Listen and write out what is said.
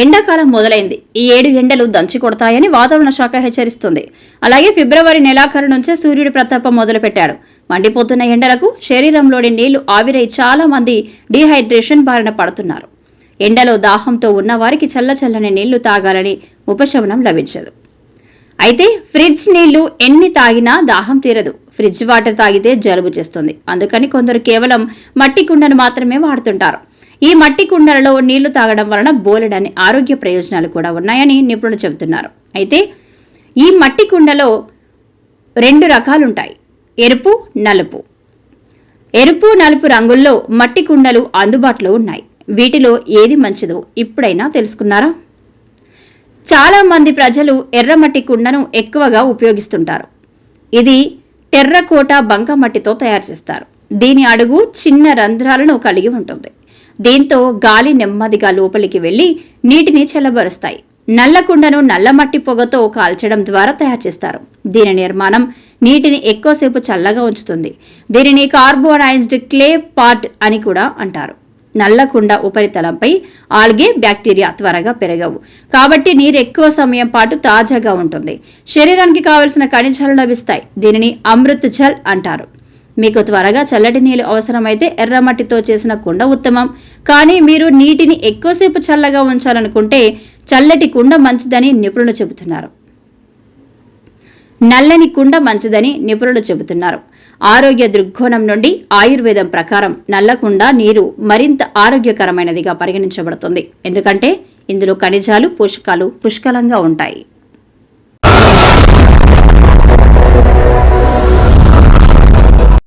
ఎండాకాలం మొదలైంది. ఈ ఏడు ఎండలు దంచి కొడతాయని వాతావరణ శాఖ హెచ్చరిస్తుంది. అలాగే ఫిబ్రవరి నెలాఖరు నుంచే సూర్యుడి ప్రతాపం మొదలుపెట్టాడు. మండిపోతున్న ఎండలకు శరీరంలోని నీళ్ళు ఆవిరై చాలా మంది డీహైడ్రేషన్ బారిన పడుతున్నారు. ఎండలో దాహంతో ఉన్న వారికి చల్లచల్లని నీళ్ళు తాగాలని ఉపశమనం లభించదు. అయితే ఫ్రిడ్జ్ నీళ్ళు ఎన్ని తాగినా దాహం తీరదు. ఫ్రిడ్జ్ వాటర్ తాగితే జలుబు చేస్తుంది. అందుకని కొందరు కేవలం మట్టి కుండను మాత్రమే వాడుతుంటారు. ఈ మట్టి కుండలలో నీళ్ళు తాగడం వలన బోలెడని ఆరోగ్య ప్రయోజనాలు కూడా ఉన్నాయని నిపుణులు చెబుతున్నారు. అయితే ఈ మట్టి కుండలో రెండు రకాలుంటాయి. ఎరుపు నలుపు. ఎరుపు నలుపు రంగుల్లో మట్టి కుండలు అందుబాటులో ఉన్నాయి. వీటిలో ఏది మంచిదో ఇప్పుడైనా తెలుసుకున్నారా? చాలా మంది ప్రజలు ఎర్రమట్టి కుండను ఎక్కువగా ఉపయోగిస్తుంటారు. ఇది టెర్రకోట బంకమట్టితో తయారు చేస్తారు. దీని అడుగు చిన్న రంధ్రాలను కలిగి ఉంటుంది. దీంతో గాలి నెమ్మదిగా లోపలికి వెళ్ళి నీటిని చల్లబరుస్తాయి. నల్ల కుండను నల్లమట్టి పొగతో కాల్చడం ద్వారా తయారు చేస్తారు. దీని నిర్మాణం నీటిని ఎక్కువసేపు చల్లగా ఉంచుతుంది. దీనిని కార్బోనైజ్డ్ క్లే పాట్ అని కూడా అంటారు. నల్లకుండ ఉపరితలంపై ఆల్గే బ్యాక్టీరియా త్వరగా పెరగవు. కాబట్టి నీరు ఎక్కువ సమయం పాటు తాజాగా ఉంటుంది. శరీరానికి కావలసిన ఖనిజాలు లభిస్తాయి. దీనిని అమృత్ జల్ అంటారు. మీకు త్వరగా చల్లటి నీళ్ళు అవసరమైతే ఎర్రమట్టితో చేసిన కుండ ఉత్తమం. కానీ మీరు నీటిని ఎక్కువసేపు చల్లగా ఉంచాలనుకుంటే చల్లటి కుండ మంచిదని నిపుణులు చెబుతున్నారు. నల్లని కుండ మంచిదని నిపుణులు చెబుతున్నారు. ఆరోగ్య దృక్కోణం నుండి ఆయుర్వేదం ప్రకారం నల్లకుండ నీరు మరింత ఆరోగ్యకరమైనదిగా పరిగణించబడుతుంది. ఎందుకంటే ఇందులో ఖనిజాలు పోషకాలు పుష్కలంగా ఉంటాయి.